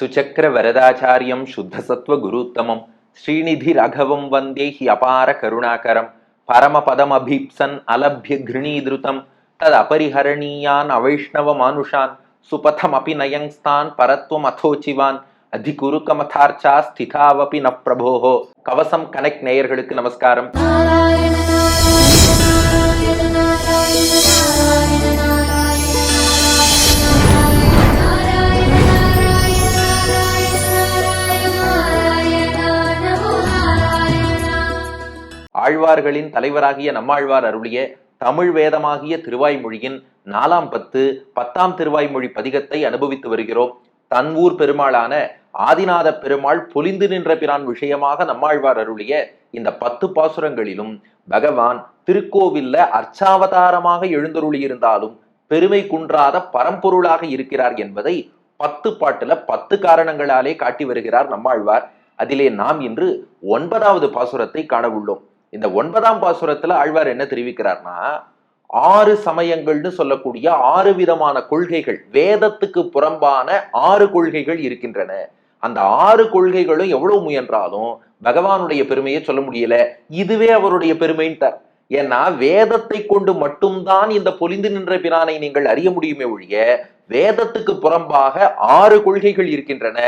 சுச்சக்கர வரதாச்சாரியம் சுத்தசத்வ குருத்தமம். ஸ்ரீநிதி ரகவம் வந்தே he அபார கருணாகரம். பரமபதமபீப்சன் அலபிய கிருணீதிருதம். தத் அபரிஹரணீயான் அவைஷ்ணவ மானுஷான். சுபதமபி நயங்ஸ்தான் பரத்வம் அதோச்சிவான் அதிகுருக்கமதார்ச்சா ஸ்திதாவபி ந பிரபோஹோ. கவசம் கனெக்ட் நேயர்களுக்கு நமஸ்காரம். ஆழ்வார்களின் தலைவராகிய நம்மாழ்வார் அருளிய தமிழ் வேதமாகிய திருவாய்மொழியின் நாலாம் பத்து பத்தாம் திருவாய்மொழி பதிகத்தை அனுபவித்து வருகிறோம். தன்வூர் பெருமாளான ஆதிநாத பெருமாள் பொலிந்து நின்ற பிரான் விஷயமாக நம்மாழ்வார் அருளிய இந்த பத்து பாசுரங்களிலும் பகவான் திருக்கோவில்ல அர்ச்சாவதாரமாக எழுந்தருளியிருந்தாலும் பெருமை குன்றாத பரம்பொருளாக இருக்கிறார் என்பதை பத்து பாட்டுல பத்து காரணங்களாலே காட்டி வருகிறார் நம்மாழ்வார். அதிலே நாம் இன்று ஒன்பதாவது பாசுரத்தை காண உள்ளோம். இந்த ஒன்பதாம் பாசுரத்துல ஆழ்வார் என்ன தெரிவிக்கிறார்னா ஆறு சமயங்கள்னு சொல்லக்கூடிய ஆறு விதமான கொள்கைகள் வேதத்துக்கு புறம்பான ஆறு கொள்கைகள் இருக்கின்றன. அந்த ஆறு கொள்கைகளும் எவ்வளவு முயன்றாலும் பகவானுடைய பெருமையை சொல்ல முடியல. இதுவே அவருடைய பெருமைன்ட்டார். ஏன்னா வேதத்தை கொண்டு மட்டும்தான் இந்த பொலிந்து நின்ற பிரானை நீங்கள் அறிய முடியுமே ஒழிய வேதத்துக்கு புறம்பாக ஆறு கொள்கைகள் இருக்கின்றன.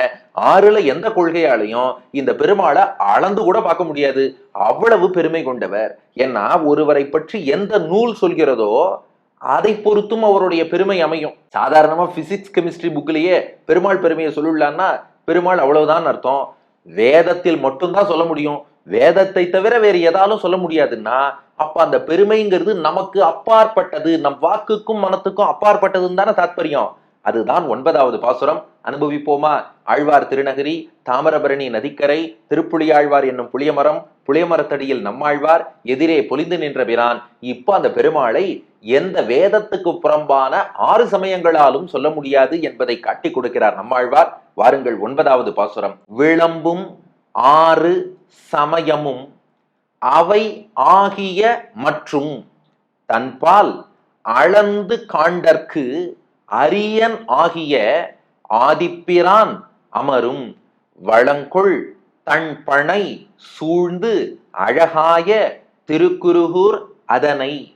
ஆறுல எந்த கொள்கையாலையும் இந்த பெருமாளை அளந்து கூட பார்க்க முடியாது. அவ்வளவு பெருமை கொண்டவர். ஏன்னா ஒருவரை பற்றி எந்த நூல் சொல்கிறதோ அதை பொறுத்தும் அவருடைய பெருமை அமையும். சாதாரணமா பிசிக்ஸ் கெமிஸ்ட்ரி புக்லயே பெருமாள் பெருமையை சொல்லலான்னா பெருமாள் அவ்வளவுதான் அர்த்தம். வேதத்தில் மட்டும்தான் சொல்ல முடியும். வேதத்தை தவிர வேறு எதாலும் சொல்ல முடியாதுன்னா அப்ப அந்த பெருமைங்கிறது நமக்கு அப்பாற்பட்டது. நம் வாக்குக்கும் மனத்துக்கும் அப்பாற்பட்டதுன்னு தானே தாத்பரியம். அதுதான் ஒன்பதாவது பாசுரம். அனுபவிப்போமா? ஆழ்வார் திருநகரி தாமிரபரணி நதிக்கரை திருப்புளியாழ்வார் என்னும் புளியமரம் புளியமரத்தடியில் நம்மாழ்வார் எதிரே பொலிந்து நின்ற பிரான். இப்போ அந்த பெருமாளை எந்த வேதத்துக்கு புறம்பான ஆறு சமயங்களாலும் சொல்ல முடியாது என்பதை காட்டி கொடுக்கிறார் நம்மாழ்வார் வாருங்கள் ஒன்பதாவது பாசுரம். விளம்பும் ஆறு சமயமும் அவை ஆகிய மற்றும் தன்பால் அளந்து காண்டற்கு அரியன் ஆகிய ஆதிப்பிரான் அமரும். வளங்கொள் தன் பனை சூழ்ந்து அழகாய திருக்குருகூர் அதனை.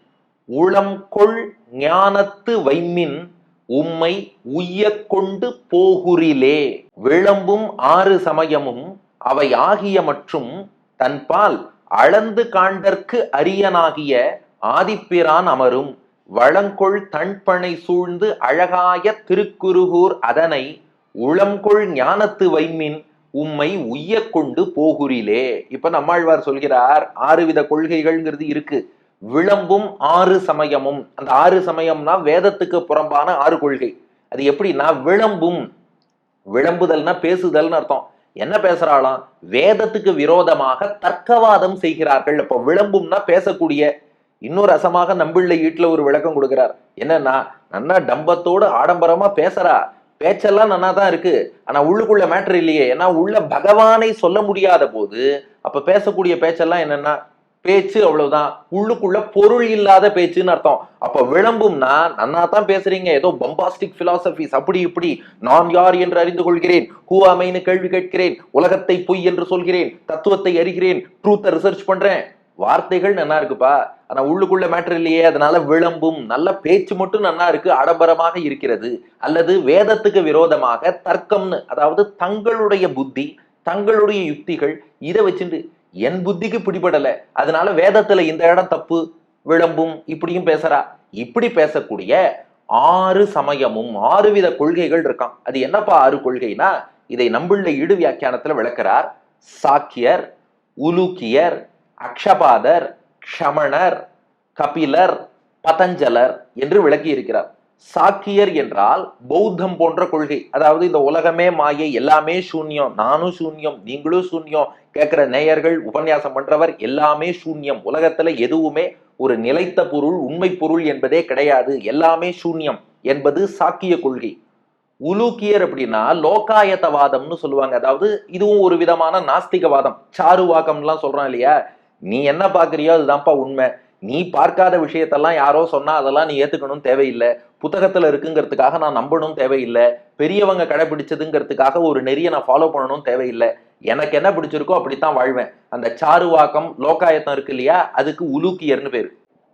உளம்கொள் ஞானத்து வைமின் உம்மை உய்யக் கொண்டு போகுறிலே விளம்பும் ஆறு சமயமும் அவை ஆகிய மற்றும் தன்பால் அளந்து காண்டற்கு அரியனாகிய ஆதிப்பிரான் அமரும். வளங்கொள் தன்பனை சூழ்ந்து அழகாய திருக்குருகூர் அதனை உளங்கொள் ஞானத்து வைமின் உம்மை உய்ய கொண்டு போகுறிலே. இப்ப நம்மாழ்வார் சொல்கிறார் ஆறு வித கொள்கைகள்ங்கிறது இருக்கு. விளம்பும் ஆறு சமயமும். அந்த ஆறு சமயம்னா வேதத்துக்கு புறம்பான ஆறு கொள்கை. அது எப்படின்னா விளம்பும். விளம்புதல்னா பேசுதல்னு அர்த்தம். என்ன பேசுறாளாம்? வேதத்துக்கு விரோதமாக தர்க்கவாதம் செய்கிறார்கள். அப்ப விளம்பும்னா பேசக்கூடிய இன்னொரு ரசமாக நம்பிள்ளை வீட்டுல ஒரு விளக்கம் கொடுக்கிறார். என்னன்னா நன்னா டம்பத்தோடு ஆடம்பரமா பேசுறா. பேச்செல்லாம் நன்னா தான் இருக்கு. ஆனா உள்ளுக்குள்ள மேட்டர் இல்லையே. ஏன்னா உள்ள பகவானை சொல்ல முடியாத போது அப்ப பேசக்கூடிய பேச்செல்லாம் என்னன்னா பேச்சு அவ்வளவுதான். உள்ளுக்குள்ள பொருள் இல்லாத பேச்சுன்னு அர்த்தம். அப்ப விளம்பும்னா நன்னா தான் பேசுறீங்க. ஏதோ பம்பாஸ்டிக் பிலாசபிஸ் அப்படி இப்படி. நான் யார் என்று அறிந்து கொள்கிறேன். ஹூ அமைன்னு கேள்வி கேட்கிறேன். உலகத்தை பொய் என்று சொல்கிறேன். தத்துவத்தை அறிகிறேன். ட்ரூத்தை ரிசர்ச் பண்றேன். வார்த்தைகள் நல்லா இருக்குப்பா. ஆனா உள்ளுக்குள்ள மேட்டர் இல்லையே. அதனால விளம்பும். நல்ல பேச்சு மட்டும் நல்லா இருக்கு. ஆடம்பரமாக இருக்கிறது. அல்லது வேதத்துக்கு விரோதமாக தர்க்கம்னு அதாவது தங்களுடைய புத்தி தங்களுடைய யுக்திகள் இதை வச்சுட்டு என் புத்திக்கு பிடிபடல. அதனால வேதத்துல இந்த இடம் தப்பு விளம்பும் இப்படியும் பேசுறா. இப்படி பேசக்கூடிய ஆறு சமயமும் ஆறு வித கொள்கைகள் இருக்கான் அது என்னப்பா ஆறு கொள்கைனா இதை நம்புள்ள இடு வியாக்கியானத்துல விளக்குறார் சாக்கியர் உலூக்கியர் அக்ஷபாதர் க்ஷமணர் கபிலர் பதஞ்சலர் என்று விளக்கி இருக்கிறார் சாக்கியர் என்றால் பௌத்தம் போன்ற கொள்கை. அதாவது இந்த உலகமே மாயை எல்லாமே சூன்யம் நானும் சூன்யம் நீங்களும் சூன்யம் கேட்கிற நேயர்கள் உபன்யாசம் பண்றவர் எல்லாமே சூன்யம். உலகத்துல எதுவுமே ஒரு நிலைத்த பொருள் உண்மை பொருள் என்பதே கிடையாது. எல்லாமே சூன்யம் என்பது சாக்கிய கொள்கை. உலூக்கியர் அப்படின்னா லோகாயத்தவாதம்னு சொல்லுவாங்க. அதாவது இதுவும் ஒரு விதமான நாஸ்திகவாதம். சாருவாக்கம்லாம் சொல்றான் இல்லையா? நீ என்ன பாக்குறியோ அதுதான்ப்பா உண்மை. நீ பார்க்காத விஷயத்தெல்லாம் யாரோ சொன்னா அதெல்லாம் நீ ஏத்துக்கணும் தேவையில்லை. புத்தகத்துல இருக்குங்கிறதுக்காக நான் நம்பணும் தேவையில்லை. பெரியவங்க கடைபிடிச்சதுங்கிறதுக்காக ஒரு நெறிய நான் ஃபாலோ பண்ணணும் தேவையில்லை. எனக்கு என்ன பிடிச்சிருக்கோ அப்படித்தான் வாழ்வேன். அந்த சாருவாக்கம் லோகாயத்தம் இருக்கு இல்லையா? அதுக்கு உலூக்கியர்னு பேரு.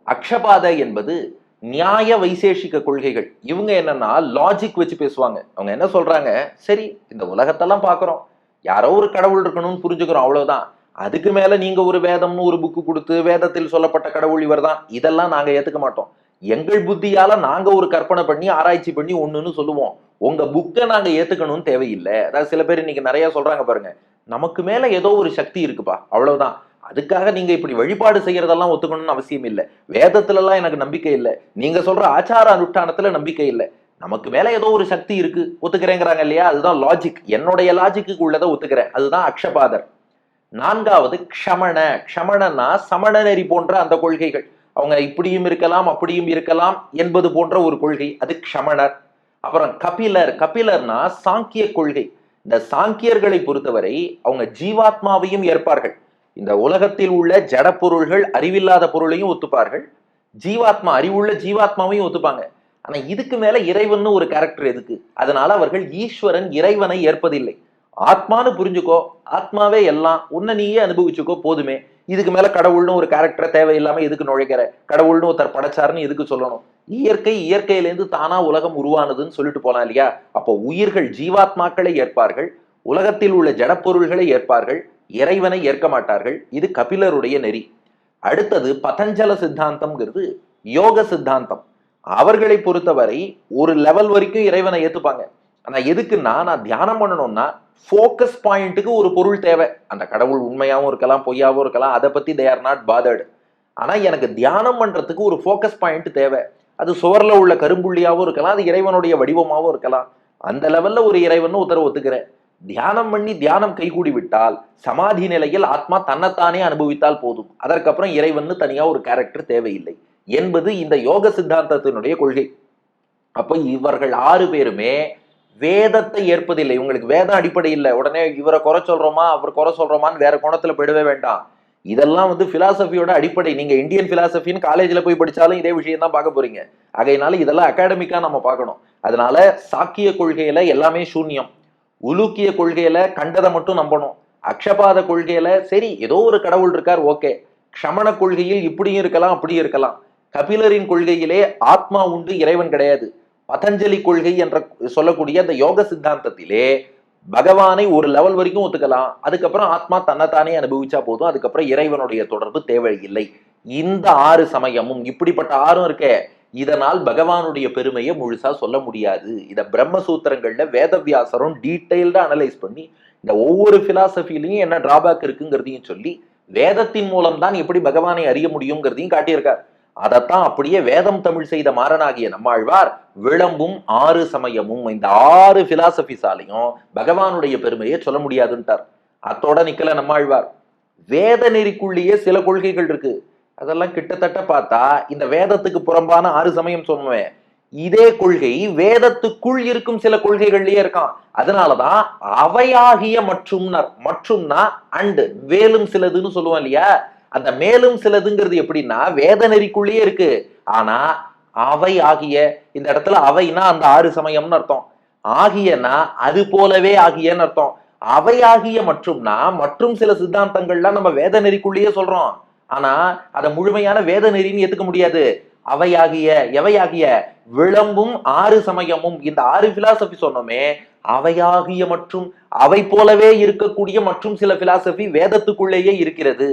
அக்ஷபாதை என்பது நியாய வைசேஷிக்க கொள்கைகள். இவங்க என்னன்னா லாஜிக் வச்சு பேசுவாங்க. அவங்க என்ன சொல்றாங்க? சரி இந்த உலகத்தெல்லாம் பாக்குறோம் யாரோ ஒரு கடவுள் இருக்கணும்னு புரிஞ்சுக்கிறோம் அவ்வளவுதான். அதுக்கு மேல நீங்க ஒரு வேதம்னு ஒரு புக்கு கொடுத்து வேதத்தில் சொல்லப்பட்ட கடவுள் இவர்தான். இதெல்லாம் நாங்க ஏத்துக்க மாட்டோம். எங்கள் புத்தியால நாங்க ஒரு கற்பனை பண்ணி ஆராய்ச்சி பண்ணி ஒண்ணுன்னு சொல்லுவோம். உங்க புக்கை நாங்க ஏத்துக்கணும்னு தேவையில்லை. அதாவது சில பேர் இன்னைக்கு நிறைய சொல்றாங்க பாருங்க. நமக்கு மேல ஏதோ ஒரு சக்தி இருக்குப்பா. அவ்வளவுதான். அதுக்காக நீங்க இப்படி வழிபாடு செய்யறதெல்லாம் ஒத்துக்கணும்னு அவசியம் இல்லை. வேதத்துல எல்லாம் எனக்கு நம்பிக்கை இல்லை. நீங்க சொல்ற ஆச்சார அனுஷ்டானத்துல நம்பிக்கை இல்லை. நமக்கு மேல ஏதோ ஒரு சக்தி இருக்கு. ஒத்துக்கிறேங்கிறாங்க இல்லையா? அதுதான் லாஜிக் என்னுடைய லாஜிக்கு உள்ளதை ஒத்துக்கிறேன். அதுதான் அக்ஷபாதர். நான்காவது க்ஷமண க்ஷமணனா சமண நெறி போன்ற அந்த கொள்கைகள். அவங்க இப்படியும் இருக்கலாம் அப்படியும் இருக்கலாம் என்பது போன்ற ஒரு கொள்கை. அது க்ஷமணர். அப்புறம் கபிலர். கபிலர்னா சாங்கிய கொள்கை. இந்த சாங்கியர்களை பொறுத்தவரை அவங்க ஜீவாத்மாவையும் ஏற்பார்கள். இந்த உலகத்தில் உள்ள ஜட பொருள்கள் அறிவில்லாத பொருளையும் ஒத்துப்பார்கள். ஜீவாத்மா அறிவுள்ள ஜீவாத்மாவையும் ஒத்துப்பாங்க. ஆனா இதுக்கு மேல இறைவன்னு ஒரு கேரக்டர் எதுக்கு? அதனால அவர்கள் ஈஸ்வரன் இறைவனை ஏற்பதில்லை. ஆத்மான்னு புரிஞ்சுக்கோ ஆத்மாவே எல்லாம் உன்னை நீயே அனுபவிச்சுக்கோ போதுமே. இதுக்கு மேல கடவுள்னு ஒரு கேரக்டரை தேவையில்லாம எதுக்கு நுழைக்கிற? கடவுள்னு ஒருத்தர் படைச்சாருன்னு எதுக்கு சொல்லணும்? இயற்கை இயற்கையிலேருந்து தானா உலகம் உருவானதுன்னு சொல்லிட்டு போலாம் இல்லையா? அப்போ உயிர்கள் ஜீவாத்மாக்களை ஏற்பார்கள் உலகத்தில் உள்ள ஜடப்பொருள்களை ஏற்பார்கள் இறைவனை ஏற்க மாட்டார்கள். இது கபிலருடைய நெறி. அடுத்தது பதஞ்சல சித்தாந்தம்ங்கிறது யோக சித்தாந்தம். அவர்களை பொறுத்தவரை ஒரு லெவல் வரைக்கும் இறைவனை ஏத்துப்பாங்க. ஆனால் எதுக்குன்னா நான் தியானம் பண்ணணும்னா ஃபோக்கஸ் பாயிண்ட்டுக்கு ஒரு பொருள் தேவை. அந்த கடவுள் உண்மையாகவும் இருக்கலாம் பொய்யாகவும் இருக்கலாம் அதை பற்றி தே ஆர் நாட் பாதர்டு ஆனால் எனக்கு தியானம் பண்ணுறதுக்கு ஒரு ஃபோக்கஸ் பாயிண்ட் தேவை. அது சுவரில் உள்ள கரும்புள்ளியாகவும் இருக்கலாம் அது இறைவனுடைய வடிவமாகவும் இருக்கலாம். அந்த லெவலில் ஒரு இறைவன் உத்தரவு ஒத்துக்கிறேன். தியானம் பண்ணி தியானம் கைகூடி விட்டால் சமாதி நிலையில் ஆத்மா தன்னைத்தானே அனுபவித்தால் போதும். அதற்கப்புறம் இறைவன் தனியாக ஒரு கேரக்டர் தேவையில்லை என்பது இந்த யோக சித்தாந்தத்தினுடைய கொள்கை. அப்போ இவர்கள் ஆறு பேருமே வேதத்தை ஏற்பதில்லை. உங்களுக்கு வேதம் அடிப்படை இல்லை. உடனே இவரை குறை சொல்றோமா? அவர் குறை சொல்றோமான்னு வேற கோணத்துல போயிடவே வேண்டாம். இதெல்லாம் வந்து பிலாசபியோட அடிப்படை. நீங்க இந்தியன் பிலாசபின்னு காலேஜ்ல போய் படிச்சாலும் இதே விஷயம் தான் பார்க்க போறீங்க. ஆகையினால இதெல்லாம் அகாடமிக்கா நம்ம பார்க்கணும். அதனால சாக்கிய கொள்கையில எல்லாமே சூன்யம். உலுக்கிய கொள்கையில கண்டதை மட்டும் நம்பணும். அக்ஷபாத கொள்கையில சரி ஏதோ ஒரு கடவுள் இருக்கார் ஓகே. க்ஷமண கொள்கையில் இப்படியும் இருக்கலாம் அப்படியும் இருக்கலாம். கபிலரின் கொள்கையிலே ஆத்மா உண்டு இறைவன் கிடையாது. பதஞ்சலி கொள்கை என்ற சொல்லக்கூடிய அந்த யோக சித்தாந்தத்திலே பகவானை ஒரு லெவல் வரைக்கும் ஒத்துக்கலாம். அதுக்கப்புறம் ஆத்மா தன்னைத்தானே அனுபவிச்சா போதும். அதுக்கப்புறம் இறைவனுடைய தொடர்பு தேவையில்லை. இந்த ஆறு சமயமும் இப்படிப்பட்ட ஆறும் இருக்கே. இதனால் பகவானுடைய பெருமையை முழுசா சொல்ல முடியாது. இத பிரம்மசூத்திரங்கள்ல வேதவியாசரும் டீட்டெயில்டா அனலைஸ் பண்ணி இந்த ஒவ்வொரு பிலாசபிலையும் என்ன டிராபேக் இருக்குங்கிறதையும் சொல்லி வேதத்தின் மூலம் தான் எப்படி பகவானை அறிய முடியுங்கிறதையும் காட்டியிருக்கார். அதைத்தான் அப்படியே வேதம் தமிழ் செய்த மாறனாகிய நம்மாழ்வார் விளம்பும் ஆறு சமயமும் இந்த ஆறு பிலாசபிஸாலையும் பகவானுடைய பெருமையை சொல்ல முடியாதுன்ட்டார். அத்தோட நிக்கல நம்மாழ்வார். வேத நெறிக்குள்ளேயே சில கொள்கைகள் இருக்கு. அதெல்லாம் கிட்டத்தட்ட பார்த்தா இந்த வேதத்துக்கு புறம்பான ஆறு சமயம் சொன்னேன் இதே கொள்கை வேதத்துக்குள் இருக்கும் சில கொள்கைகள்லயே இருக்கான் அதனாலதான் அவையாகிய மற்றும்னர் மற்றும்னா அண்டு வேலும் சிலதுன்னு சொல்லுவோம் இல்லையா? அந்த மேலும் சிலதுங்கிறது எப்படின்னா வேத நெறிக்குள்ளேயே இருக்கு. ஆனா அவை ஆகிய இந்த இடத்துல அவைனா அந்த ஆறு சமயம்னு அர்த்தம். ஆகியனா அது போலவே ஆகியன்னு அர்த்தம். அவை ஆகிய மற்றும்னா மற்றும் சில சித்தாந்தங்கள்லாம் நம்ம வேத நெறிக்குள்ளேயே சொல்றோம். ஆனா அதை முழுமையான வேத நெறின்னு ஏத்துக்க முடியாது. அவையாகிய எவையாகிய விளம்பும் ஆறு சமயமும். இந்த ஆறு பிலாசபி சொன்னோமே அவையாகிய மற்றும் அவை போலவே இருக்கக்கூடிய மற்றும் சில பிலாசபி வேதத்துக்குள்ளேயே இருக்கிறது.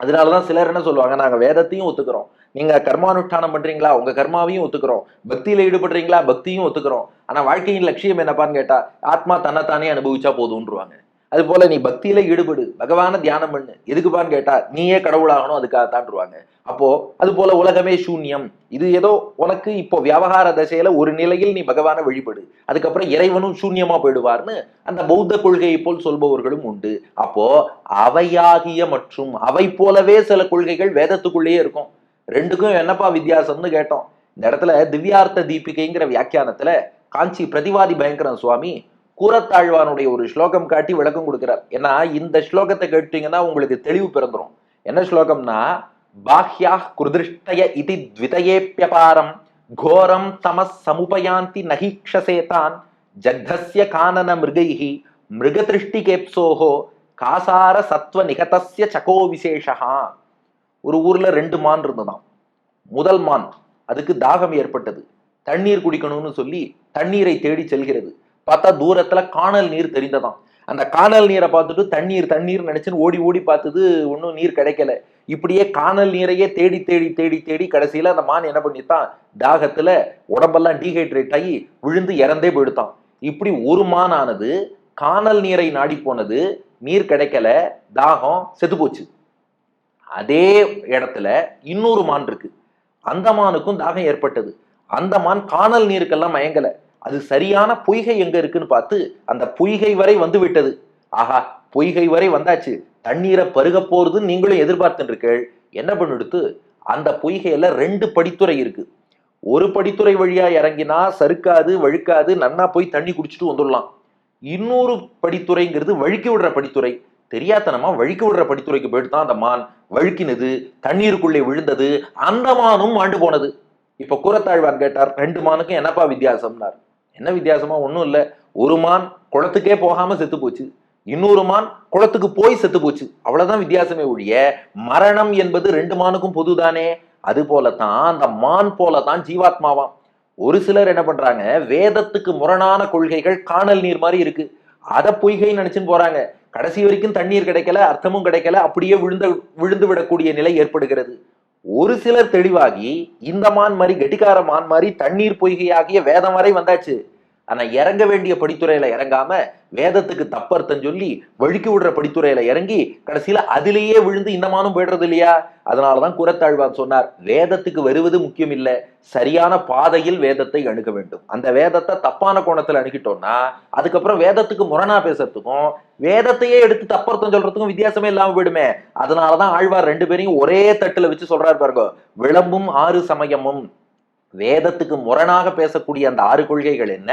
அதனாலதான் சிலர் என்ன சொல்லுவாங்க நாங்க வேதத்தையும் ஒத்துக்கிறோம். நீங்க கர்மானுஷ்டானம் பண்றீங்களா? உங்க கர்மாவையும் ஒத்துக்கிறோம். பக்தியில ஈடுபடுறீங்களா? பக்தியும் ஒத்துக்கிறோம். ஆனா வாழ்க்கையின் லட்சியம் என்னப்பான்னு கேட்டா ஆத்மா தன்னைத்தானே அனுபவிச்சா போதும்ன்றவாங்க. அது போல நீ பக்தியில ஈடுபடு பகவான தியானம் பண்ணு. எதுக்குப்பான்னு கேட்டா நீயே கடவுளாகணும் அதுக்காகத்தான்ருவாங்க. அப்போ அது போல உலகமே சூன்யம். இது ஏதோ உனக்கு இப்போ வியாபார தசையில ஒரு நிலையில் நீ பகவானை வழிபடு. அதுக்கப்புறம் இறைவனும் சூன்யமா போயிடுவார்னு அந்த பௌத்த கொள்கையை போல் சொல்பவர்களும் உண்டு. அப்போ அவையாகிய மற்றும் அவை போலவே சில கொள்கைகள் வேதத்துக்குள்ளேயே இருக்கும். ரெண்டுக்கும் என்னப்பா வித்தியாசம்னு கேட்டோம். இந்த இடத்துல திவ்யார்த்த தீபிகைங்கிற வியாக்கியானத்துல காஞ்சி பிரதிவாதி பயங்கரன் சுவாமி கூரத்தாழ்வானுடைய ஒரு ஸ்லோகம் காட்டி விளக்கம் கொடுக்கிறார். ஏன்னா இந்த ஸ்லோகத்தை கேட்டீங்கன்னா உங்களுக்கு தெளிவு பிறந்துரும். என்ன ஸ்லோகம்னா பாஹ்யா குருதிருஷ்டய இதி த்விதயேப்பியபாரம் கோரம் தமஸ் சமுபயாந்தி நகிக்ஷசேதான் ஜக்தஸ்ய கானன மிருகைஹி மிருகதிருஷ்டிகேப்சோஹோ காசார சத்வ நிகதஸ்ய சகோ விசேஷா ஒரு ஊர்ல ரெண்டு மான் இருந்ததாம். முதல் மான் அதுக்கு தாகம் ஏற்பட்டது. தண்ணீர் குடிக்கணும்னு சொல்லி தண்ணீரை தேடி செல்கிறது. பார்த்தா தூரத்துல காணல் நீர் தெரிந்ததாம். அந்த காணல் நீரை பார்த்துட்டு தண்ணீர் தண்ணீர் நினைச்சுன்னு ஓடி ஓடி பார்த்தது ஒன்றும் நீர் கிடைக்கல. இப்படியே காணல் நீரையே தேடி தேடி தேடி தேடி கடைசியில அந்த மான் என்ன பண்ணித்தான் தாகத்துல உடம்பெல்லாம் டீஹைட்ரேட் ஆகி விழுந்து இறந்தே போயிடுத்தான் இப்படி ஒரு மான் ஆனது காணல் நீரை நாடி போனது நீர் கிடைக்கல தாகம் செத்து போச்சு. அதே இடத்துல இன்னொரு மான் இருக்கு. அந்த மானுக்கும் தாகம் ஏற்பட்டது. அந்த மான் காணல் நீருக்கெல்லாம் மயங்கலை. அது சரியான பொய்கை எங்க இருக்குன்னு பார்த்து அந்த பொய்கை வரை வந்து விட்டது ஆஹா பொய்கை வரை வந்தாச்சு. தண்ணீரை பருக போறதுன்னு நீங்களும் எதிர்பார்த்துருக்கீள் என்ன பண்ணிடுத்து அந்த பொய்கையில ரெண்டு படித்துறை இருக்கு. ஒரு படித்துறை வழியா இறங்கினா சறுக்காது வழுக்காது நன்னா போய் தண்ணி குடிச்சிட்டு வந்துடலாம். இன்னொரு படித்துறைங்கிறது வழுக்கி விடுற படித்துறை. தெரியாதனமா வழுக்கி விடுற படித்துறைக்கு போயிட்டு தான் அந்த மான் வழுக்கினது தண்ணீருக்குள்ளே விழுந்தது அந்த மானும் ஆண்டு போனது. இப்ப கூறத்தாழ்வான் கேட்டார் ரெண்டு மானுக்கும் என்னப்பா வித்தியாசம்னார்? என்ன வித்தியாசமா? ஒன்றும் இல்லை. ஒரு மான் குளத்துக்கே போகாம செத்து போச்சு. இன்னொரு மான் குளத்துக்கு போய் செத்து போச்சு. அவ்வளவுதான் வித்தியாசமே ஒழிய மரணம் என்பது ரெண்டு மானுக்கும் பொதுதானே. அது போலத்தான் அந்த மான் போலத்தான் ஜீவாத்மாவாம். ஒரு சிலர் என்ன பண்றாங்க வேதத்துக்கு முரணான கொள்கைகள் காணல் நீர் மாதிரி இருக்கு. அதை பொய்கை நினைச்சுன்னு போறாங்க. கடைசி வரைக்கும் தண்ணீர் கிடைக்கல அர்த்தமும் கிடைக்கல அப்படியே விழுந்த விழுந்து விடக்கூடிய நிலை ஏற்படுகிறது. ஒரு சிலர் தெளிவாகி இந்த மான் மாதிரி கெட்டிக்கார மான் மாதிரி தண்ணீர் பொய்கையாகிய வேதம் வரை வந்தாச்சு. ஆனா இறங்க வேண்டிய படித்துறையில இறங்காம வேதத்துக்கு தப்பர்த்தம் சொல்லி வழுக்கி விடுற படித்துறையில இறங்கி கடைசியில அதிலேயே விழுந்து இந்த மானும் போயிடுறது இல்லையா? அதனாலதான் குரத்தாழ்வான் சொன்னார் வேதத்துக்கு வருவது முக்கியம் இல்லை சரியான பாதையில் வேதத்தை அணுக வேண்டும். அந்த வேதத்தை தப்பான கோணத்துல அணுகிட்டோம்னா அதுக்கப்புறம் வேதத்துக்கு முரணா பேசுறதுக்கும் வேதத்தையே எடுத்து தப்பர்த்தம் சொல்றதுக்கும் வித்தியாசமே இல்லாம போயிடுமே. அதனாலதான் ஆழ்வார் ரெண்டு பேரையும் ஒரே தட்டுல வச்சு சொல்றாரு பாருங்க விளம்பும் ஆறு சமயமும். வேதத்துக்கு முரணாக பேசக்கூடிய அந்த ஆறு கொள்கைகள் என்ன?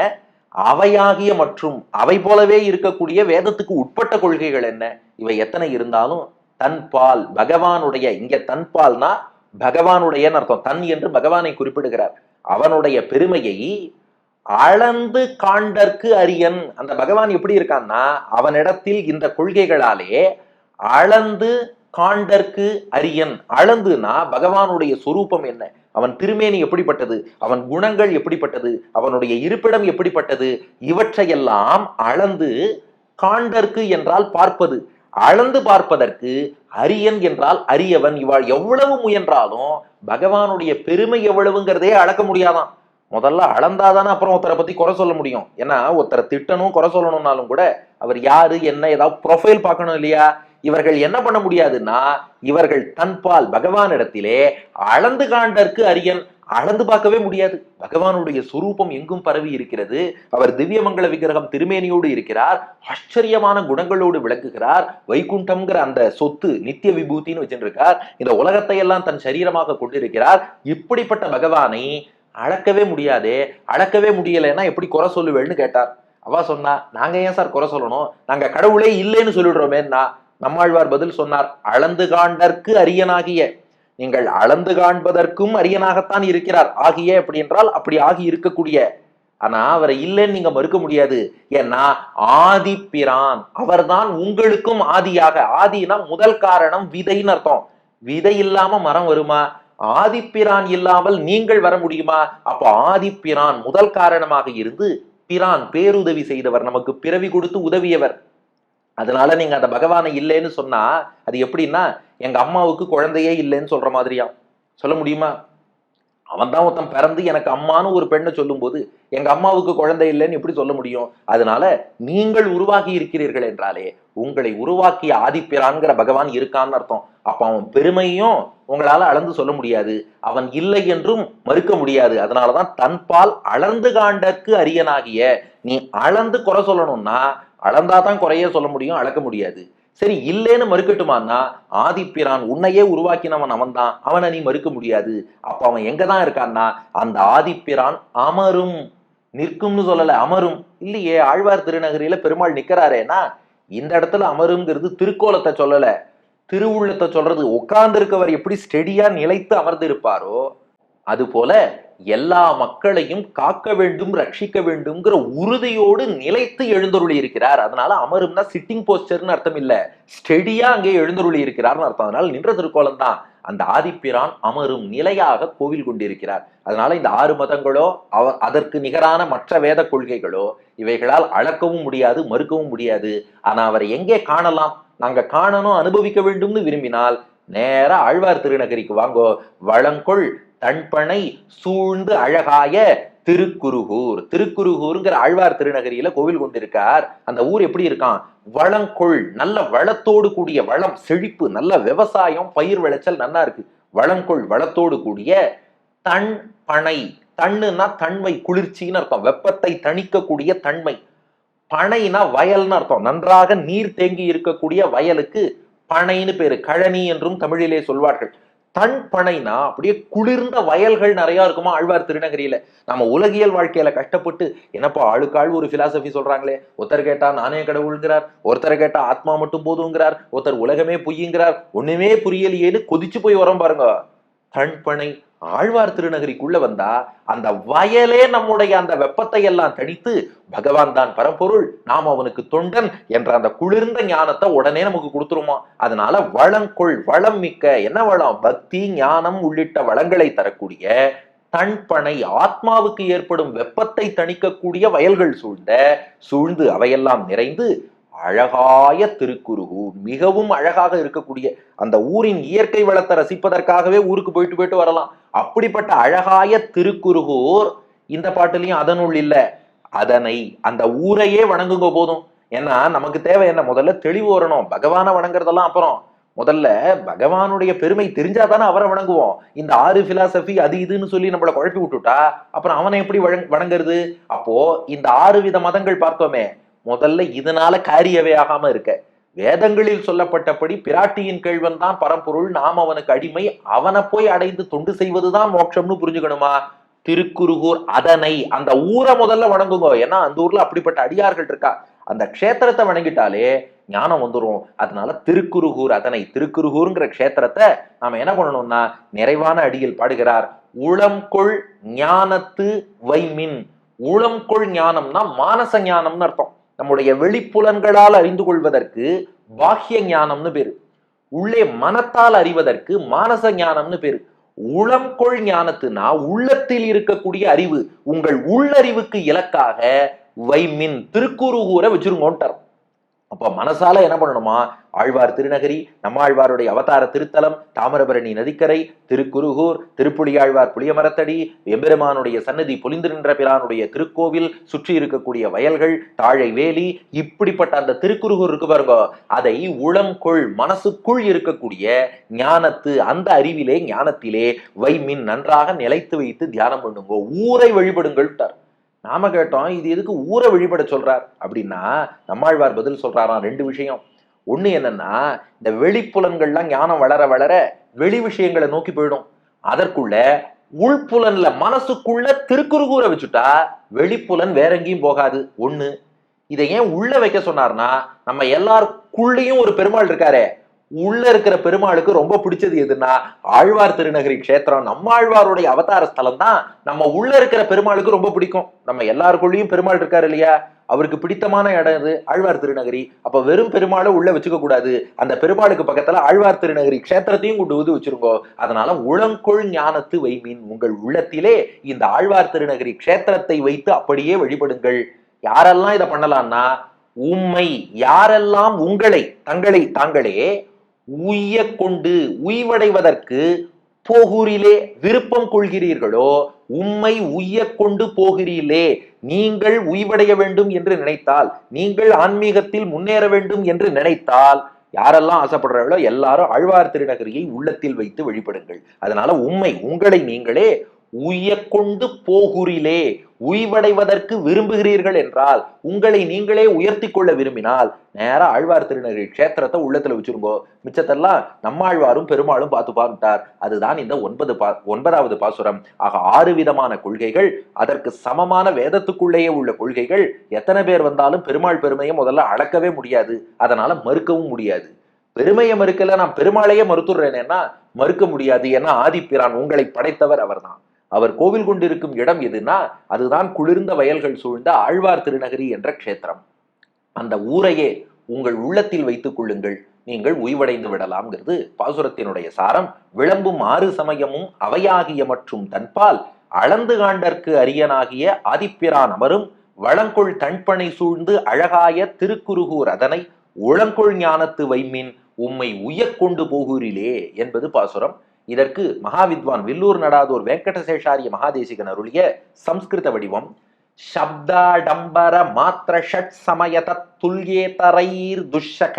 அவையாகிய மற்றும் அவை போலவே இருக்கக்கூடிய வேதத்துக்கு உட்பட்ட கொள்கைகள் என்ன? இவை எத்தனை இருந்தாலும் தன்பால் பகவானுடைய இங்க தன்பால்னா பகவானுடைய அர்த்தம். தன் என்று பகவானை குறிப்பிடுகிறார். அவனுடைய பெருமையை அளந்து காண்டற்கு அரியன். அந்த பகவான் எப்படி இருக்கான்னா அவனிடத்தில் இந்த கொள்கைகளாலே அளந்து காண்டற்கு அரியன். அளந்துனா பகவானுடைய சொரூபம் என்ன? அவன் திருமேனி எப்படிப்பட்டது? அவன் குணங்கள் எப்படிப்பட்டது? அவனுடைய இருப்பிடம் எப்படிப்பட்டது? இவற்றையெல்லாம் அளந்து காண்டற்கு என்றால் பார்ப்பது. அளந்து பார்ப்பதற்கு அரியன் என்றால் அரியவன். இவள் எவ்வளவு முயன்றாலும் பகவானுடைய பெருமை எவ்வளவுங்கிறதே அளக்க முடியாதான். முதல்ல அளந்தாதானே அப்புறம் ஒருத்தரை பத்தி குறை சொல்ல முடியும். ஏன்னா ஒருத்தரை திட்டணும் குறை சொல்லணும்னாலும் கூட அவர் யாரு என்ன ஏதாவது ப்ரொஃபைல் பார்க்கணும் இல்லையா? இவர்கள் என்ன பண்ண முடியாதுன்னா இவர்கள் தன்பால் பகவானிடத்திலே அளந்து காண்டற்கு அரியன் அளந்து பார்க்கவே முடியாது. பகவானுடைய சுரூபம் எங்கும் பரவி இருக்கிறது. அவர் திவ்யமங்கல விக்கிரகம் திருமேனியோடு இருக்கிறார். ஆச்சரியமான குணங்களோடு விளக்குகிறார் வைகுண்டம்ங்கிற அந்த சொத்து நித்திய விபூத்தின்னு வச்சிருக்கார் இந்த உலகத்தை எல்லாம் தன் சரீரமாக கொண்டிருக்கிறார். இப்படிப்பட்ட பகவானை அளக்கவே முடியாதே. அளக்கவே முடியலைன்னா எப்படி குறை சொல்லுவேன்னு கேட்டார். அவ சொன்னா நாங்க ஏன் சார் குறை சொல்லணும்? நாங்க கடவுளே இல்லைன்னு சொல்லிடுறோமேன்னா நம்மாழ்வார் பதில் சொன்னார் அளந்து காண்டற்கு அரியனாகிய. நீங்கள் அளந்து காண்பதற்கும் அரியனாகத்தான் இருக்கிறார். ஆகிய அப்படி என்றால் அப்படி ஆகி இருக்கக்கூடிய. ஆனா அவரை இல்லைன்னு நீங்க மறுக்க முடியாது. ஏன்னா ஆதிப்பிரான் அவர்தான் உங்களுக்கும் ஆதியாக. ஆதினா முதல் காரணம் விதைன்னு அர்த்தம். விதை இல்லாம மரம் வருமா? ஆதிப்பிரான் இல்லாமல் நீங்கள் வர முடியுமா? அப்ப ஆதிப்பிரான் முதல் காரணமாக இருந்து பிரான் பேருதவி செய்தவர் நமக்கு பிறவி கொடுத்து உதவியவர். அதனால நீங்க அந்த பகவானை இல்லைன்னு சொன்னா அது எப்படின்னா எங்க அம்மாவுக்கு குழந்தையே இல்லைன்னு சொல்ற மாதிரியா? சொல்ல முடியுமா? அவன் தான் ஒருத்தன் பிறந்து எனக்கு அம்மான்னு ஒரு பெண்ணை சொல்லும்போது எங்க அம்மாவுக்கு குழந்தை இல்லைன்னு எப்படி சொல்ல முடியும்? அதனால நீங்கள் உருவாகி இருக்கிறீர்கள் என்றாலே உங்களை உருவாக்கிய ஆதிப்பிரான்கிற பகவான் இருக்கான்னு அர்த்தம். அப்ப அவன் பெருமையும் உங்களால அளந்து சொல்ல முடியாது. அவன் இல்லை என்றும் மறுக்க முடியாது. அதனாலதான் தன்பால் அளந்து காண்டற்கு அரியனாகிய நீ அளந்து குறை சொல்லணும்னா அளந்தா தான் குறைய சொல்ல முடியும் அளக்க முடியாது. சரி இல்லைன்னு மறுக்கட்டுமான்னா ஆதிப்பிரான் உன்னையே உருவாக்கினவன் அவன்தான். அவனை நீ மறுக்க முடியாது. அப்ப அவன் எங்கதான் இருக்கான்னா அந்த ஆதிப்பிரான் அமரும். நிற்கும்னு சொல்லல அமரும். இல்லையே ஆழ்வார் திருநகரியில பெருமாள் நிக்கிறாரேனா இந்த இடத்துல அமருங்கிறது திருக்கோலத்தை சொல்லல. திருவுள்ளத்தை சொல்றது உட்கார்ந்து இருக்கவர் எப்படி ஸ்டெடியா நிலைத்து அமர்ந்து இருப்பாரோ அது போல எல்லா மக்களையும் காக்க வேண்டும் ரட்சிக்க வேண்டும்ங்கிற உறுதியோடு நிலைத்து எழுந்தருளி இருக்கிறார் அதனால அமரும்னா சிட்டிங் போஸ்டர்னு அர்த்தம் இல்ல. ஸ்டெடியா அங்கே எழுந்தருளி இருக்கிறார்னு அர்த்தம். அதனால நின்ற திருக்கோலம் தான். அந்த ஆதிப்பிரான் அமரும் நிலையாக கோவில் கொண்டிருக்கிறார். அதனால இந்த ஆறு மதங்களோ அவ அதற்கு நிகரான மற்ற வேத கொள்கைகளோ இவைகளால் அளக்கவும் முடியாது மறுக்கவும் முடியாது. ஆனா அவரை எங்கே காணலாம்? நாங்க காணணும் அனுபவிக்க வேண்டும்னு விரும்பினால் நேர ஆழ்வார் திருநகரிக்கு வாங்கோ. வளங்கொள் தன்பனை சூழ்ந்து அழகாய திருக்குருகூர். திருக்குருகூருங்கிற ஆழ்வார் திருநகரியில கோவில் கொண்டிருக்கார். அந்த ஊர் எப்படி இருக்கான்? வளங்கொள் நல்ல வளத்தோடு கூடிய வளம் செழிப்பு நல்ல விவசாயம் பயிர் விளைச்சல் நல்லா இருக்கு. வளங்கொள் வளத்தோடு கூடிய தன் பனை தண்ணுனா தன்மை குளிர்ச்சின்னு அர்த்தம். வெப்பத்தை தணிக்கக்கூடிய தன்மை பனைனா வயல்னு அர்த்தம். நன்றாக நீர் தேங்கி இருக்கக்கூடிய வயலுக்கு பனைன்னு பேரு. கழனி என்றும் தமிழிலே சொல்வார்கள். தன் பனைனா அப்படியே குளிர்ந்த வயல்கள் நிறைய இருக்குமா ஆழ்வார் திருநகரியில? நம்ம உலகியல் வாழ்க்கையில கஷ்டப்பட்டு என்னப்பா ஆளுக்காள் ஒரு பிலாசபி சொல்றாங்களே? ஒருத்தர் கேட்டா நானே கடவுள்ங்கிறார் ஒருத்தர் கேட்டா ஆத்மா மட்டும் போதுங்கிறார் ஒருத்தர் உலகமே பொய்யுங்கிறார் ஒண்ணுமே புரியலையேன்னு கொதிச்சு போய் வரோம் பாருங்க. தன்பனை ஆழ்வார் திருநகரிக்குள்ள வந்தா அந்த வயலே நம்முடைய அந்த வெப்பத்தை எல்லாம் தணித்து பகவான் தான் பரம்பொருள் நாம் அவனுக்கு தொண்டன் என்ற அந்த குளிர்ந்த ஞானத்தை உடனே நமக்கு கொடுத்துருமா? அதனால வளங்கொள் வளம் மிக்க என்ன வளம்? பக்தி ஞானம் உள்ளிட்ட வளங்களை தரக்கூடிய தன்பனை ஆத்மாவுக்கு ஏற்படும் வெப்பத்தை தணிக்கக்கூடிய வயல்கள் சூழ்ந்த சூழ்ந்து அவையெல்லாம் நிறைந்து அழகாய திருக்குருகூர் மிகவும் அழகாக இருக்கக்கூடிய அந்த ஊரின் இயற்கை வளத்தை ரசிப்பதற்காகவே ஊருக்கு போயிட்டு போயிட்டு வரலாம். அப்படிப்பட்ட அழகாய திருக்குருகூர் இந்த பாட்டுலையும் அதனுள் இல்ல. அதனை அந்த ஊரையே வணங்குங்க போதும். ஏன்னா நமக்கு தேவை என்ன? முதல்ல தெளிவு வரணும். பகவானை வணங்குறதெல்லாம் அப்புறம். முதல்ல பகவானுடைய பெருமை தெரிஞ்சாதானே அவரை வணங்குவோம். இந்த ஆறு பிலாசபி அது இதுன்னு சொல்லி நம்மளை குழப்பி விட்டுட்டா அப்புறம் அவனை எப்படி வழங்- வணங்குறது? அப்போ இந்த ஆறு வித மதங்கள் பார்த்தோமே. முதல்ல இதனால காரியவே ஆகாம இருக்க. வேதங்களில் சொல்லப்பட்டபடி பிராட்டியின் கேள்வன் தான் பரம்பொருள் நாம் அவனுக்கு அடிமை அவனை போய் அடைந்து தொண்டு செய்வதுதான் மோட்சம்னு புரிஞ்சுக்கணுமா? திருக்குறுகூர் அதனை அந்த ஊரை முதல்ல வணங்குங்க. ஏன்னா அந்த ஊர்ல அப்படிப்பட்ட அடியார்கள் இருக்கா. அந்த க்ஷேத்திரத்தை வணங்கிட்டாலே ஞானம் வந்துடும் அதனால திருக்குறுகூர் அதனை திருக்குறுகூருங்கிற க்ஷேத்திரத்தை நாம என்ன பண்ணணும்னா நிறைவான அடியில் பாடுகிறார். உளம்கொள் ஞானத்து வைமின். உளம்கொள் ஞானம்னா மானச ஞானம்னு அர்த்தம். நம்முடைய வெளிப்புலன்களால் அறிந்து கொள்வதற்கு பாஹ்ய ஞானம்னு பேரு. உள்ளே மனத்தால் அறிவதற்கு மானச ஞானம்னு பேரு. உளம்கொள் ஞானத்துனா உள்ளத்தில் இருக்கக்கூடிய அறிவு. உங்கள் உள்ளறிவுக்கு இலக்காக வைமின் திருக்குறுகூரை வச்சிருங்கோன்ட்டார். அப்ப மனசால என்ன பண்ணணுமா? ஆழ்வார் திருநகரி நம்மாழ்வாருடைய அவதார திருத்தலம் தாமிரபரணி நதிக்கரை திருக்குருகூர் திருப்புலியாழ்வார் புளியமரத்தடி எம்பெருமானுடைய சன்னதி பொலிந்து நின்ற பிரானுடைய திருக்கோவில் சுற்றி இருக்கக்கூடிய வயல்கள் தாழை வேலி இப்படிப்பட்ட அந்த திருக்குருகூர் இருக்கு பாருங்க. அதை உளம்கொள் மனசுக்குள் இருக்கக்கூடிய ஞானத்து அந்த அறிவிலே ஞானத்திலே வைமின் நன்றாக நிலைத்து வைத்து தியானம் பண்ணுங்க. ஊரை வழிபடுங்கள் நாம கேட்டோம் இது எதுக்கு ஊரை வழிபட சொல்றார்? அப்படின்னா நம்மாழ்வார் பதில் சொல்றாராம் ரெண்டு விஷயம். ஒண்ணு என்னன்னா இந்த வெளிப்புலன்கள்லாம் ஞானம் வளர வளர வெளி விஷயங்களை நோக்கி போயிடும். அதற்குள்ள உள்புலன்ல மனசுக்குள்ள திருக்குறுகூரை வச்சுட்டா வெளிப்புலன் வேற எங்கேயும் போகாது. ஒண்ணு இதை ஏன் உள்ள வைக்க சொன்னார்னா நம்ம எல்லாருக்குள்ளேயும் ஒரு பெருமாள் இருக்காரே உள்ள இருக்கிற பெருமாளுக்கு ரொம்ப பிடிச்சது எதுன்னா ஆழ்வார் திருநகரி க்ஷேத்திரம். நம்ம ஆழ்வாருடைய அவதார ஸ்தலம் தான் நம்ம உள்ள இருக்கிற பெருமாளுக்கு ரொம்ப பிடிக்கும். நம்ம எல்லாருக்குள்ளேயும் பெருமாள் இருக்காரு இல்லையா? அவருக்கு பிடித்தமான இடம் இது ஆழ்வார் திருநகரி. அப்ப வெறும் பெருமாளை உள்ள வச்சுக்க கூடாது. அந்த பெருமாளுக்கு பக்கத்துல ஆழ்வார் திருநகரி கஷேத்திரத்தையும் கொண்டு வந்து வச்சிருக்கோ அதனால உளங்கொள் ஞானத்து வைமீன் உங்கள் உள்ளத்திலே இந்த ஆழ்வார் திருநகரி க்ஷேத்திரத்தை வைத்து அப்படியே வழிபடுங்கள். யாரெல்லாம் இதை பண்ணலாம்னா உம்மை யாரெல்லாம் உங்களை தங்களை தாங்களே உய்ய கொண்டு உய்வடைவதற்கு போகூரிலே விருப்பம் கொள்கிறீர்களோ உம்மை உய்ய கொண்டு போகிறீர்களே நீங்கள் உய்வடைய வேண்டும் என்று நினைத்தால் நீங்கள் ஆன்மீகத்தில் முன்னேற வேண்டும் என்று நினைத்தால் யாரெல்லாம் ஆசைப்படுறாங்களோ எல்லாரும் ஆழ்வார் திருநகரியை உள்ளத்தில் வைத்து வழிபடுங்கள். அதனால உண்மை உங்களை நீங்களே உய்ய கொண்டு உய்வடைவதற்கு விரும்புகிறீர்கள் என்றால் உங்களை நீங்களே உயர்த்தி கொள்ள விரும்பினால் நேராக ஆழ்வார் திருநகரி க்ஷேத்திரத்தை உள்ளத்துல வச்சிருங்கோ. மிச்சத்தெல்லாம் நம்மாழ்வாரும் பெருமாளும் பார்த்து பார்த்துட்டார் அதுதான் இந்த ஒன்பது பா ஒன்பதாவது பாசுரம். ஆக ஆறு விதமான கொள்கைகள் அதற்கு சமமான வேதத்துக்குள்ளேயே உள்ள கொள்கைகள் எத்தனை பேர் வந்தாலும் பெருமாள் பெருமையை முதல்ல அளக்கவே முடியாது. அதனால மறுக்கவும் முடியாது. பெருமையை மறுக்கல நான் பெருமாளையே மறுத்துடுறேனேன்னா மறுக்க முடியாது. ஏன்னா ஆதிப்பிரான் உங்களை படைத்தவர் அவர்தான். அவர் கோவில் கொண்டிருக்கும் இடம் எதுனா அதுதான் குளிர்ந்த வயல்கள் சூழ்ந்த ஆழ்வார் திருநகரி என்ற க்ஷேத்திரம். அந்த ஊரையே உங்கள் உள்ளத்தில் வைத்துக் கொள்ளுங்கள். நீங்கள் உய்வடைந்து விடலாம்ங்கிறது பாசுரத்தினுடைய சாரம். விளம்பும் ஆறு சமயமும் அவையாகிய மற்றும் தன்பால் அளந்து காண்டற்கு அரியனாகிய ஆதிப்பிரான் அமரும் வளங்கொள் தன்பனை சூழ்ந்து அழகாய திருக்குருகூர் அதனை உளங்கொள் ஞானத்து வைமின் உம்மை உய்யக் கொண்டு போகூரிலே என்பது பாசுரம். இதற்கு மகாவித்வான் வில்லூர் நடாதோர் வெங்கடசேஷாரிய மகாதேசிகன் அருளிய சம்ஸ்கிருத வடிவம் சப்தாடம்பர மாத்திர ஷட் சமய தத்துல்யேதரைர் துஷக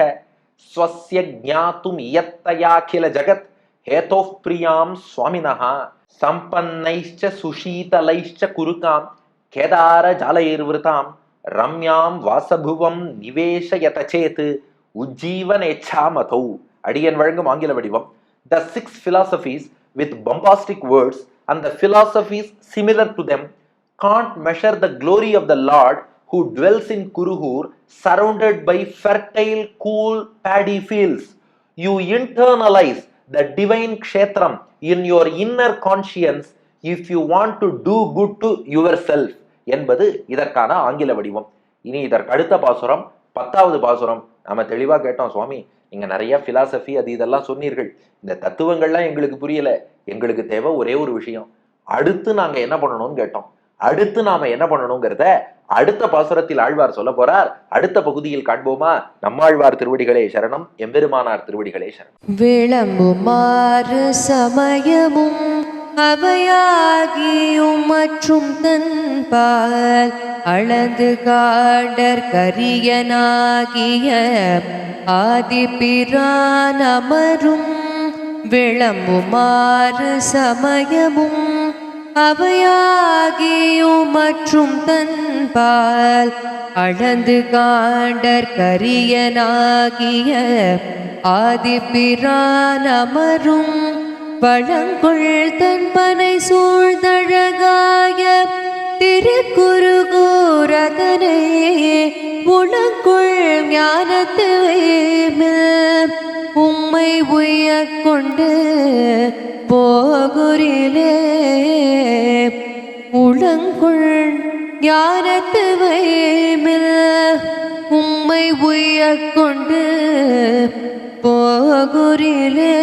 ஸ்வசிய ஜாத்தும் இயத்தயாக்கில ஜகத் ஹேதோப் பிரியாம் சுவாமினஹா சம்பன்னைச்ச சுஷீதலைச்ச குருகாம் கேதார ஜாலைர்விருதாம் ரம்யாம் வாசபுவம் நிவேஷயத சேத்து உஜ்ஜீவனேச்சாமதௌ அடியன் வழங்கும் ஆங்கில வடிவம். The six philosophies with bombastic words and the philosophies similar to them can't measure the glory of the Lord who dwells in Kuruhur, surrounded by fertile, cool paddy fields. You internalize the divine kshetram in your inner conscience if you want to do good to yourself என்பது இதற்கான ஆங்கில வடிவம் இனி இதற்கு அடுத்த பாசுரம் பத்தாவது பாசுரம் நாம தெளிவா கேட்டோம் சுவாமி நீங்கள் நிறைய பிலாசபி அது இதெல்லாம் சொன்னீர்கள். இந்த தத்துவங்கள்லாம் எங்களுக்கு புரியல. எங்களுக்கு தேவை ஒரே ஒரு விஷயம். அடுத்து நாங்க என்ன பண்ணணும்னு கேட்டோம். அடுத்து நாம என்ன பண்ணணுங்கிறத அடுத்த பாசுரத்தில் ஆழ்வார் சொல்ல போறார். அடுத்த பகுதியில் காண்போமா? நம்மாழ்வார் திருவடிகளே சரணம். எம்பெருமானார் திருவடிகளே சரணம். விளம்புமாறு சமயமும் அவையாகியும் மற்றும் தன்பால் அளந்து காடர் கரியனாகிய ஆதிபிரான் அமரும் விளம்புமாறு சமயமும் அவையாகியும் மற்றும் தன்பால் அளந்து காண்டர் கரியனாகிய ஆதிப்பிரான் அமரும் வளங்கொள் தன்பனை சூழ்ந்தழகாய திருக்குறுகூரதனே உளங்கொள் ஞானத்து வேமில் உம்மை உய கொண்டு போகுரிலே உளங்குள் ஞானத்து வைமில் உம்மை உய கொண்டு போகுரிலே